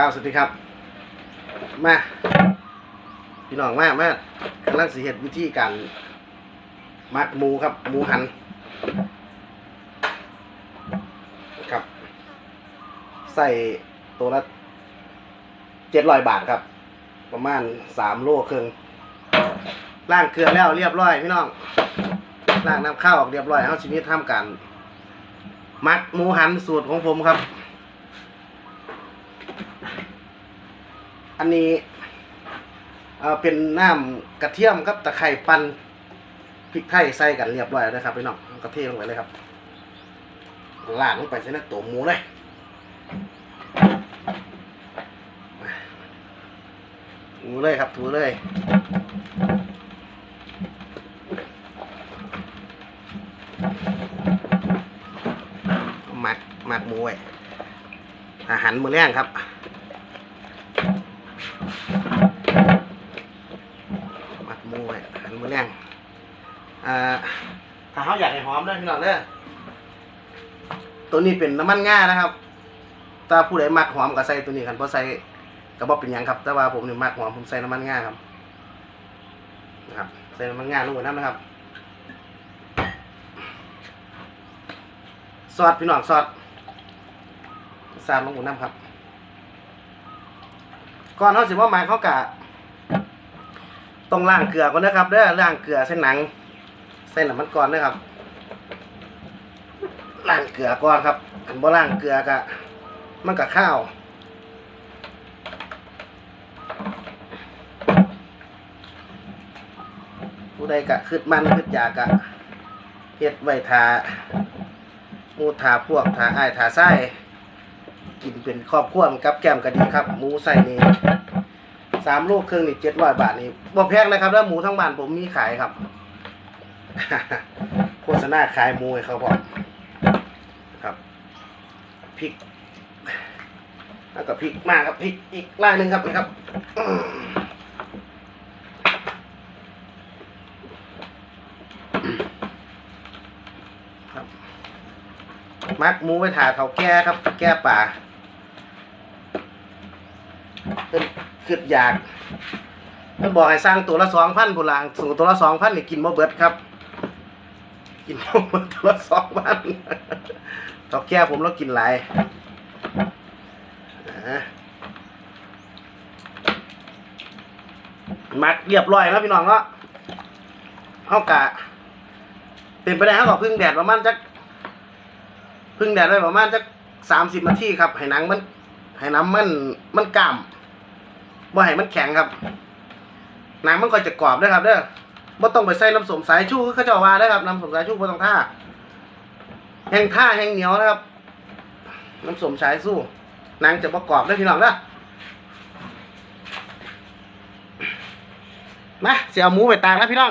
ครับสวัสดีครับ มาพี่น้องมามากำลังสีเห็ดวิธีการมัดหมูครับหมูหันครับ ใส่ตัวละเจ็ดร้อยบาทครับ ประมาณสามโลครึ่งล่างเกลือแล้วเรียบร้อยพี่น้องล่างน้ำข้าวออกเรียบร้อยเอาชีวิตทำการมัดหมูหันสูตรของผมครับ อันนี้เป็นน้ำกระเทียมครับตะไคร่ปั่นพริกไทยใส่กันเรียบร้อยแล้วนะครับพี่น้องกระเทียมลงไปเลยครับลาดลงไปใส่ในตัวหมูเลยถูเลยครับถูเลยหมักหมักหมูไว้อาหารมื้อแรงครับ มัดมูไว้หันมือแรงอ่าถ้าเขาอยากให้หอมด้อพี่น้องเด้อตัวนี้เป็นน้ำมันง่านะครับ ถ้าผู้ใดมักหอมก็ใส่ตัวนี้กันเพราะใส่กระบอกเป็นหยังครับ แต่ว่าผมนี่มักหอมผมใส่น้ำมันง่าครับนะครับใส่น้ำมันง่าลงไปน้ำนะครับซอสพี่น้องซอสซาดลงไปน้ำครับ ก่อนเขาสิว่าหมายเขากะต้องล้างเกลือก่อนนะครับเด้อล้างเกลือเส้นหนังเส้นหนังมันก่อนนะครับล้างเกลือก่อนครับอันบ่ล้างเกลือกะมันกับข้าวผู้ใดกะคืดมันคืดอยากะเฮ็ดไว้ทามูทาพวกทาอ้ายทาไส้ กินเป็นครอบครัวมันกับแก้มก็ดีครับหมูใส่นี่สามลูกครึ่งนี่เจ็ดร้อยบาทนี่บ่แพงนะครับ แล้วหมูทั้งบ้านผมมีขายครับ โฆษณาขายหมูให้เขาบอกครับพริก แล้วก็พริกมากครับพริกอีกล่ายหนึ่งครับนะครับ มักหมูไปถาเขาแก้ครับ แก้ป่าเพิ่นคิดอยากเพิ่นบอกให้สร้างตัวละสองพันพุ่นล่ะสูงตัวละสองพันนี่กินบ่เบิดครับ กินบ่เบิดตัวละสองพันตอกแก่ผมเรากินหลายมัดเรียบร้อยแล้วพี่น้องเนาะเฮากะเป็นไปได้เฮาก็พึ่งแดดประมาณจัก พึ่งแดดไว้ประมาณจักสามสิบนาทีครับ ให้หนังมัน ให้น้ำมันมันกล้ามบ่ให้มันแข็งครับ หนังมันก็จะกรอบเด้ครับเด้อบ่ต้องไปใส่น้ำส้มสายชูเขาเจ้าว่าเด้ครับน้ำส้มสายชูบ่ต้องท่าแห้งท่าแห้งเหนียวนะครับ น้ำส้มสายสู้หนังจะบ่กอบเด้พี่น้องเด้อมาสิเอาหมูไปตากแล้วพี่น้อง